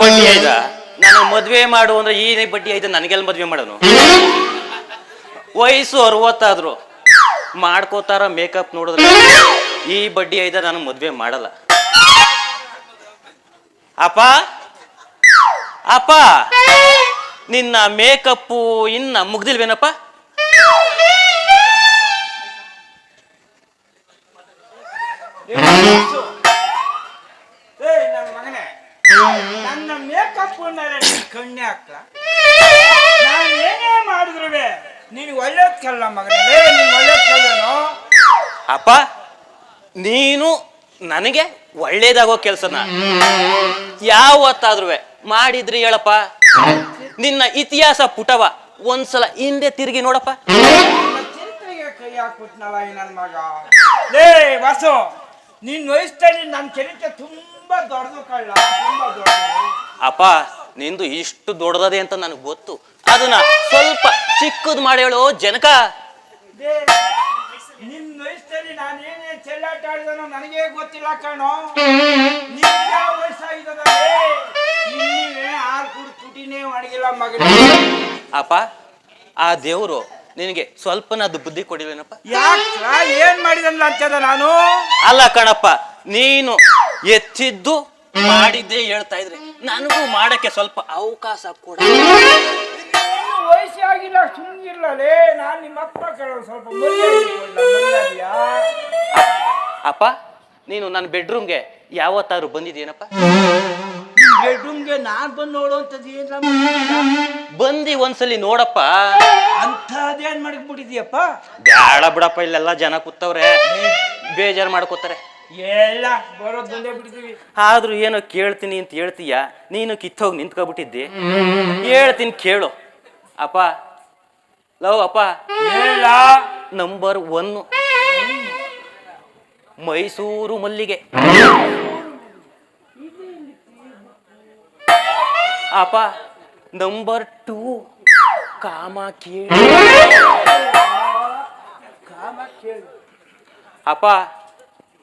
ಬಡ್ಡಿ ಐದ ನನ್ನ ಮದ್ವೆ ಮಾಡು ಅಂದ್ರೆ ಈ ಬಡ್ಡಿ ಐದ ನನಗೆಲ್ಲ ಮದ್ವೆ ಮಾಡೋನು. ವಯಸ್ಸು ಅರವತ್ತಾದ್ರು. ಮಾಡ್ಕೋತಾರ ಮೇಕಪ್ ನೋಡಿದ್ರೆ ಈ ಬಡ್ಡಿ ಐದ ನಾನು ಮದ್ವೆ ಮಾಡಲ್ಲ. ಅಪ್ಪ ಅಪ್ಪ, ನಿನ್ನ ಮೇಕಪ್ಪು ಇನ್ನ ಮುಗ್ದಿಲ್ವೇನಪ್ಪ? ಮೇಕಪ್ ಕಣ್ಣೆ ಹಾಕ್ಲ ನಾನು ಏನೇ ಮಾಡಿದ್ರು ನೀನು ಒಳ್ಳೇದ್ ಕಲ್ಲ ಮಗನೇ ನೀನು ಒಳ್ಳೇದ್ ಕಲ್ಲನು ಅಪ್ಪ ನೀನು ನನಗೆ ಒಳ್ಳೇದಾಗೋ ಕೆಲ್ಸನ. ಯಾವತ್ತಾದ್ರೂ ಮಾಡಿದ್ರಿ ಹೇಳಪ್ಪ? ನಿನ್ನ ಇತಿಹಾಸ ಪುಟವ ಒಂದ್ಸಲ ಹಿಂದೆ ತಿರುಗಿ ನೋಡಪ್ಪ. ಚಿಂತೆಗೆ ಕೈ ಹಾಕ್ಬಿಟ್ನಲ್ಲ ಈ ನನ್ನ ಮಗ. ಲೇ ವಾಸು ನಿನ್ನ ವಯಸ್ಸಲ್ಲಿ ನನ್ನ ಚರಿತ್ರೆ ತುಂಬಾ ದೊಡ್ಡದು ಕಳ್ಳ ತುಂಬಾ ದೊಡ್ಡದು. ಅಪ್ಪ ನಿಂದು ಇಷ್ಟು ದೊಡ್ಡದದೆ ಅಂತ ನನಗೆ ಗೊತ್ತು. ಅದನ್ನ ಸ್ವಲ್ಪ ಚಿಕ್ಕದ್ ಮಾಡಿ ಹೇಳು ಜನಕ. ಲೇ, ನಿನ್ನ ವಯಸ್ಸಲ್ಲಿ ನಾನು ಏನೇ ಚೆಲ್ಲಾಟ ಆಡಿದನೋ ನನಗೆ ಗೊತ್ತಿಲ್ಲ ಕಣೋ. ನಿನ್ ಯಾವ ವಯಸ್ಸಾಗಿದ್ದದೆ ಇನ್ನಿವೆ ಹಾಲು ಕುಡ್ ತುಟಿನೇ ಒಣಗಿಲ್ಲ ಮಗನೇ. ಅಪ್ಪ ಆ ದೇವರು ನಿನಗೆ ಸ್ವಲ್ಪನಾದ್ರು ಬುದ್ಧಿ ಕೊಡಿಲ್ವೇನಪ್ಪ? ಯಾಕ್ಲ ಏನ್ ಮಾಡಿದ ಅಂತದ ನಾನು? ಅಲ್ಲ ಕಣಪ್ಪ ನೀನು ಎತ್ತಿದ್ದು ಮಾಡಿದ್ದೆ ಹೇಳ್ತಾ ಇದ್ರೆ ನನಗೂ ಮಾಡಕ್ಕೆ ಸ್ವಲ್ಪ ಅವಕಾಶ ಕೊಡ. ವಯಸ್ಸಾಗಿಲ್ಲ ನಾನು ನಿಮ್ಮ ಅಪ್ಪ ಕೇಳೋದು ಸ್ವಲ್ಪ ಮರ್ಯಾದೆ ಕೊಡ್ಲ, ಮರ್ಯಾದೆಯಾ? ಅಪ್ಪ ನೀನು ನನ್ನ ಬೆಡ್ರೂಮ್ಗೆ ಯಾವತ್ತಾದ್ರು ಬಂದಿದ್ದೀನಪ್ಪ ಬೆಡ್ರೂಮ್ಗೆ ನಾನ್ ಬಂದು ನೋಡುವಂಥದ್ದು ಏನ್ಲ ಬಂದಿ ಒಂದ್ಸಲಿ ನೋಡಪ್ಪ. ಅಂಥದ್ದೇನ್ ಮಾಡಿಬಿಟ್ಟಿದ್ಯಪ್ಪ ಬ್ಯಾಡ ಬಿಡಪ್ಪ ಇಲ್ಲೆಲ್ಲ ಜನ ಕೂತವ್ರೆ. ಬೇಜಾರು ಮಾಡ್ಕೋತಾರೆ. ಎಲ್ಲ ಬರೋದು ಬಂದೇ ಬಿಡ್ತೀವಿ. ಆದ್ರೂ ಏನೋ ಕೇಳ್ತೀನಿ ಅಂತ ಹೇಳ್ತೀಯ? ನೀನು ಕಿತ್ತೋಗಿ ನಿಂತ್ಕೊಬಿಟ್ಟಿದ್ದಿ? ಹೇಳ್ತೀನಿ ಕೇಳು. ಅಪ್ಪ ಲವ್ ಅಪ್ಪ? ಹೇಳ ನಂಬರ್ ಒನ್ ಮೈಸೂರು ಮಲ್ಲಿಗೆ. ಅಪ್ಪ ನಂಬರ್ ಟೂ ಕಾಮ ಕೇಳಿ. ಕಾಮ ಕೇಳು. ಅಪ್ಪ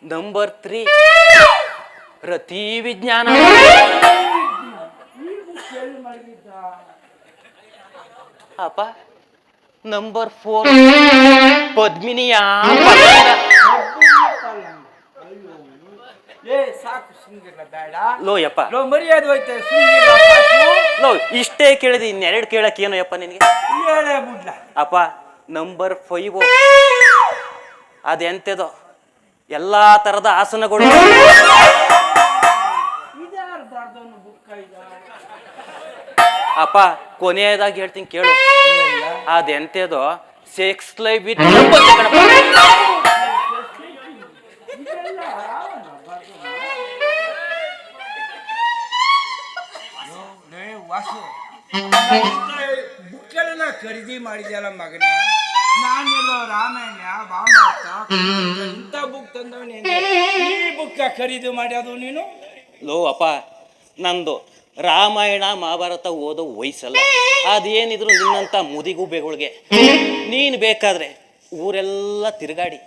ನಂಬರ್ ತ್ರೀ ರತಿ ವಿಜ್ಞಾನ. ಅಪ್ಪ ನಂಬರ್ ಫೋರ್ ಪದ್ಮಿನಿಯ ಲೋ ಯಪ್ಪ. ಲೋ ಮರ್ಯಾದೆ ಹೋಯ್ತೆ ಲೋ ಇಷ್ಟೇ ಕೇಳಿದೆ ಇನ್ನೆರಡು ಕೇಳಕ್ ಏನು ಯಪ್ಪ ನಿನಗೆ? ಅಪ್ಪ ನಂಬರ್ ಫೈವ್ ಅದೆಂತೆದೋ? ಎಲ್ಲಾ ತರದ ಆಸನಗಳು. ಅಪ್ಪ ಕೊನೆಯದಾಗಿ ಹೇಳ್ತೀನಿ ಕೇಳು. ಅದೆಂತೆದೋ ಸೆಕ್ಸ್ ಲೈಫ್ ವಿತ್ ಖರೀದಿ ಮಾಡಿದ್ಯಲ್ಲ ಮಗನೇ? ನಾನೆಲ್ಲೋ ರಾಮಾಯಣ ಭಾಮಾರ್ಥ ಇಂಥ ಬುಕ್ ತಂದವನೇ ಈ ಬುಕ್ಕ ಖರೀದಿ ಅದು ನೀನು? ಲೋ ಅಪ್ಪ ನಂದು ರಾಮಾಯಣ ಮಹಾಭಾರತ ಓದೋ ವಯಸ್ಸಲ್ಲ. ಅದೇನಿದ್ರು ನಿನ್ನಂತ ಮುದಿಗುಬೆಗಳಿಗೆ ನೀನು ಬೇಕಾದ್ರೆ ಊರೆಲ್ಲ ತಿರುಗಾಡಿ.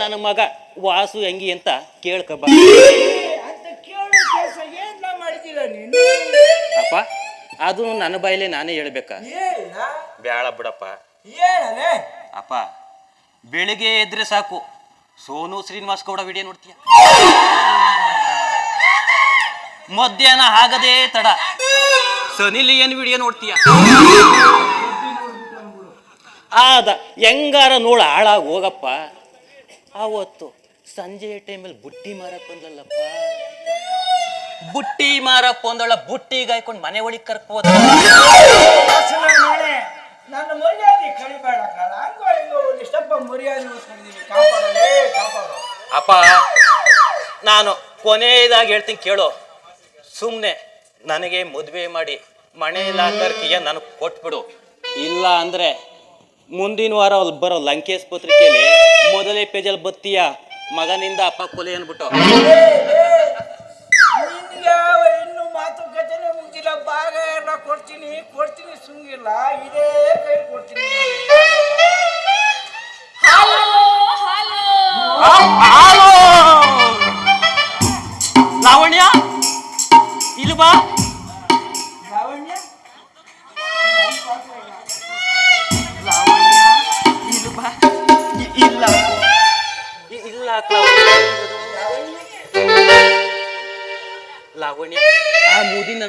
ನನ್ನ ಮಗ ವಾಸು ಹೆಂಗಿ ಅಂತ ಕೇಳ್ಕಬ ಅಂತ ಕೇಳೋ ಕೆಲಸ ಏನ ಮಾಡಿದಿಲ್ಲ ನೀನು? ಅಪ್ಪ ಅದು ನನ್ನ ಬಾಯಲ್ಲಿ ನಾನೇ ಹೇಳ್ಬೇಕಾ? ಬೇಡ ಬ್ಯಾಳ ಬಿಡಪ್ಪ. ಅಪ್ಪ, ಬೆಳಿಗ್ಗೆ ಎದ್ರೆ ಸಾಕು. ಸೋನು ಶ್ರೀನಿವಾಸ್ ಗೌಡ ವಿಡಿಯೋ ನೋಡ್ತೀಯ? ಮಧ್ಯಾಹ್ನ ಆಗದೇ ತಡ. ಸನಿಲಿಯನ್ ವಿಡಿಯೋ ನೋಡ್ತೀಯ? ಆದ, ಹೆಂಗಾರ ನೋಡ ಹಾಳಾಗಿ ಹೋಗಪ್ಪ. ಆವತ್ತು ಸಂಜೆ ಟೈಮಲ್ಲಿ ಬುಟ್ಟಿ ಮಾರಕ್ ಬಂದಲ್ಲಪ್ಪ ಬುಟ್ಟಿ ಮಾರಕ್ ಬಂದಳ ಬುಟ್ಟಿ ಗಾಯ್ಕೊಂಡು ಮನೆ ಒಳಗೆ ಕರ್ಕೋದ ನನ್ನ ಮರ್ಯಾದೆ ಕಳಿಬೇಡ ಕಣ ಹಂಗೋ ಹಿಂಗೋ ಒಂದಿಷ್ಟಪ್ಪ ಮರ್ಯಾದೆ ಅಪ್ಪ ನಾನು ಕೊನೆಯದಾಗಿ ಹೇಳ್ತೀನಿ ಕೇಳು. ಸುಮ್ಮನೆ ನನಗೆ ಮದುವೆ ಮಾಡಿ ಮನೆ ಲಾಕರ್ಕಿಯ ನನಗೆ ಕೊಟ್ಬಿಡು. ಇಲ್ಲ ಅಂದ್ರೆ ಮುಂದಿನ ವಾರ ಅಲ್ಲಿ ಬರೋ ಲಂಕೇಶ್ ಪತ್ರಿಕೆಯಲ್ಲಿ ಮೊದಲೇ ಪೇಜಲ್ಲಿ ಬತ್ತೀಯ? ಮಗನಿಂದ ಅಪ್ಪ ಕೊಲೆ ಅನ್ಬಿಟ್ಟು ಕೊಡ್ತೀನಿ ಕೊಡ್ತೀನಿ ಸುಂಗಿಲ್ಲ ಇದೇ ಕೈ ಕೊಡ್ತೀನಿ.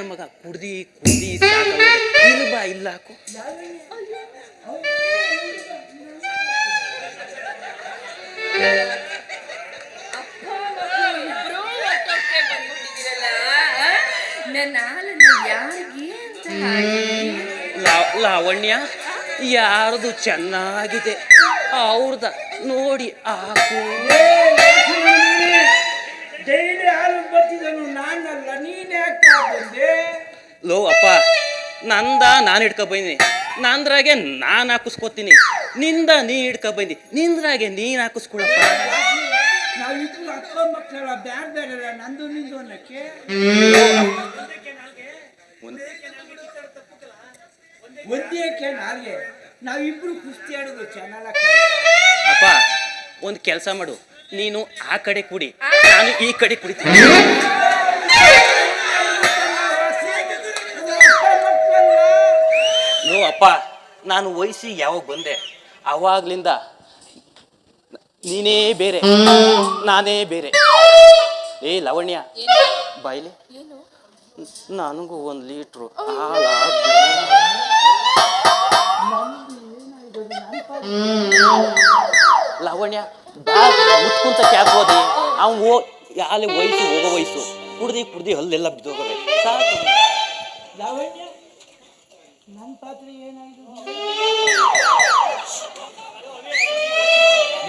ಮಗ ಕುಡ್ದಿ ಕುಡ್ದಿ. ಇಲ್ಲ ಬಾ ಇಲ್ಲ ಹಾಕು ಆ? ನನ್ನ ಹಾಲನ್ನ ಯಾರಿಗೆ ಅಂತ ಲಾವಣ್ಯ ಯಾರದು ಚೆನ್ನಾಗಿದೆ ಅವ್ರದ ನೋಡಿ ಹಾಕು ಡೈಲಿ ಹಾಲು ಬರ್ತಿದ್ದನು ನಾನಲ್ಲ ನೀನೇ ಬಂದೆ ಲೋ ಅಪ್ಪ ನಂದ ನಾನು ಹಿಡ್ಕೊ ಬಂದಿನಿ ನಂದ್ರಾಗೆ ನಾನು ಹಾಕಿಸ್ಕೊತೀನಿ. ನಿಂದ ನೀ ಹಿಡ್ಕೊ ಬಂದಿ ನಿಂದ್ರಾಗೆ ನೀನು ಹಾಕಿಸ್ಕೊಳಪ್ಪ. ನಾವಿಬ್ರು ಅಕ್ಕ ಮಕ್ಕಳ ಬ್ಯಾಡ್ ಬೇಡಲ್ಲ ನಂದು ನಿಂದು ಅನ್ನಕ್ಕೆ. ಒಂದೇಕೆ ನಾಲ್ಗೆ. ನಾವಿಬ್ರು ಕುಸ್ತಿ ಆಡೋದು ಚೆನ್ನಾಗ ಅಪ್ಪ ಒಂದು ಕೆಲಸ ಮಾಡು. ನೀನು ಆ ಕಡೆ ಕುಡಿ. ನಾನು ಈ ಕಡೆ ಕುಡಿತೀನಿ. ನೋ ಅಪ್ಪ ನಾನು ವಯಸ್ಸಿ ಯಾವಾಗ ಬಂದೆ? ಅವಾಗ್ಲಿಂದ ನೀನೇ ಬೇರೆ. ನಾನೇ ಬೇರೆ. ಏ ಲವಣ್ಯ ಬಾಯ್ಲಿ. ಏನು? ನನಗೂ ಒಂದು ಲೀಟ್ರು. ಲಾವಣ್ಯ ಬಾ. ಮುತ್ಕುಂತ ಹೋದಿ ಅವ್ನು ಓ ಅಲ್ಲಿ ವಯಸ್ಸು ಹೋಗೋ ವಯಸ್ಸು ಕುಡ್ದು ಕುಡ್ದು ಹಲ್ಲೆಲ್ಲ ಬಿದ್ದೋಗವೆ. ಸಾಕು. ಲಾವಣ್ಯ ನನ್ನ ಪಾತ್ರೆ ಏನಾಯ್ತು?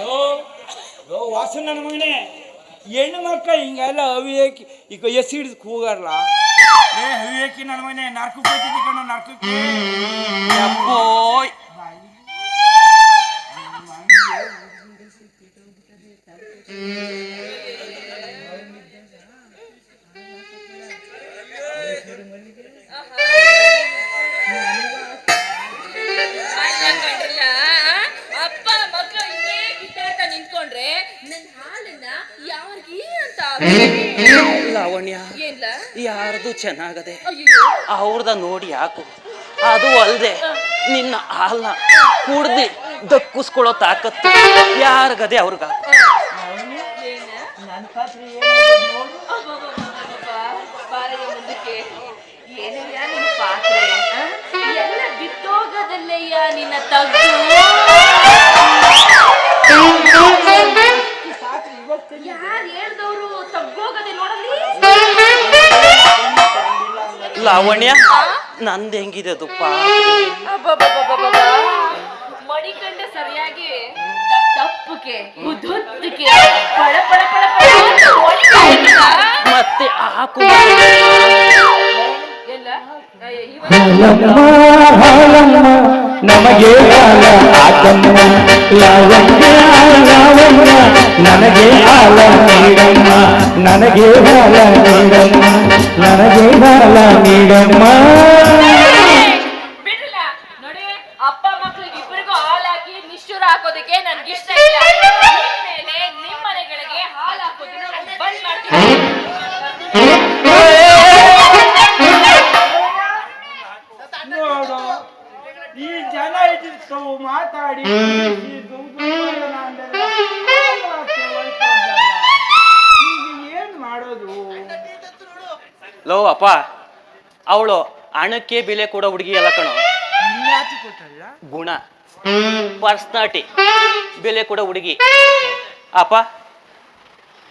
ಯೋ ಯೋ ವಾಸು ನನ್ನ ಮಗನೇ. ಹೆಣ್ಣು ಮಕ್ಕಳು ಹಿಂಗೆಲ್ಲ ಅವಿಯೇಕಿ ಈಗ ಎಸಿ ಹಿಡಿದು ಕೂಗಾರಲ್ಲ ಏ ಅವಿಯೇಕಿ ನನ್ನ ಮಗನೇ ನರ್ಕಕ್ಕೆ ಹೋಗ್ತಿದ್ದಿ ಕಣ ನರ್ಕಕ್ಕೆ ಲಾವಣ್ಯ ಏನ್ಲ ಯಾರ್ದು ಚೆನ್ನಾಗದೆ ಅವ್ರದ ನೋಡಿ ಹಾಕು. ಅದು ಅಲ್ದೆ ನಿನ್ನ ಹಾಲ್ನ ಕುಡ್ದಿ ದಕ್ಕಿಸ್ಕೊಳ್ಳೋ ತಾಕತ್ತು ಯಾರಿಗದೆ ಅವ್ರಿಗ ಏನ ನನ್ನ ಪಾತ್ರೆ ಏನಾಯ್ತು ನೋಡು. ಬಾರಯ್ಯ ಮುಂದಕ್ಕೆ ಏನಯ್ಯ ನಿನ್ನ ಪಾತ್ರೆ? ಆ? ಎಲ್ಲ ಬಿತ್ತೋಗದಲ್ಲಯ್ಯ ನಿನ್ನ ತಗ್ಗು? ಪಾತ್ರೆ ಇವತ್ತು ಯಾರು ಹೇಳ್ದವ್ರು ತಗ್ಗೋಗದೆ ನೋಡಲಿ ಲಾವಣ್ಯ ನಂದು ಹೆಂಗಿದೆ ಅದು. ಮಡಿಕಂಡ ಸರಿಯಾಗಿ ದಪ್ಪಕ್ಕೆ ಉದುದ್ದಕ್ಕೆ ಪಳ ಪಳ ಪಳ? ಮತ್ತೆ ಹಾಕು ನಮಗೆ ಹಾಲ ಆತಮ್ಮ ಲಾವಣ್ಯ ಲಾವಣ್ಯ ನನಗೆ ಹಾಲ ನೀಡಮ್ಮ ನನಗೆ ಹಾಲ ನೀಡಮ್ಮ ನನಗೆ ಹಾಲ ನೀಡಮ್ಮ ಬಿಡ್ರಲ್ಲ ನೋಡಿ ಅಪ್ಪ ಮಕ್ಳಿಗೆ ಇಬ್ಬರಿಗೂ ಹಾಲು ಹಾಕಿ ಹಾಕೋದಕ್ಕೆ ನನ್ಗೆ ಇಷ್ಟ ಇಲ್ಲ. ಮೇಲೆ ನಿಮ್ಮ ಮನೆಗಳಿಗೆ ಹಾಲು ಹಾಕೋದನ್ನ ಬಂದ್ ಮಾಡ್ತೀನಿ. ನೋಡು ಈ ಜನ ಇದ್ದಿತ್ತು ಮಾತಾಡಿ ಏನ್ ಮಾಡೋದು? ಲೋ ಅಪ್ಪ ಅವಳು ಹಣಕ್ಕೆ ಬೆಲೆ ಕೂಡ ಹುಡುಗಿ ಎಲ್ಲ ಕಣೋ. ಗುಣ. ಪರ್ಸ್ನಾಟಿ ಬೆಲೆ ಕೂಡ ಹುಡುಗಿ. ಅಪ್ಪ,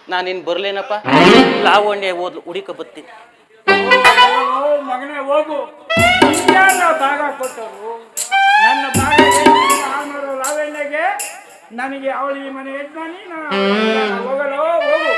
ನಾನಿನ್ ಬರ್ಲೇನಪ್ಪ? ಲಾವಣ್ಯ ಓದ್ಲು ಹುಡುಕ ಬತ್ತೀನಿ ಓ ಮಗನೇ, ಹೋಗು. ನನ್ನ ನನಗೆ ಅವಳಿ ಮನೆ ಯಜಮಾನಿ ಹೋಗಲ್ಲ ಹೋಗಲು, ಹೋಗು.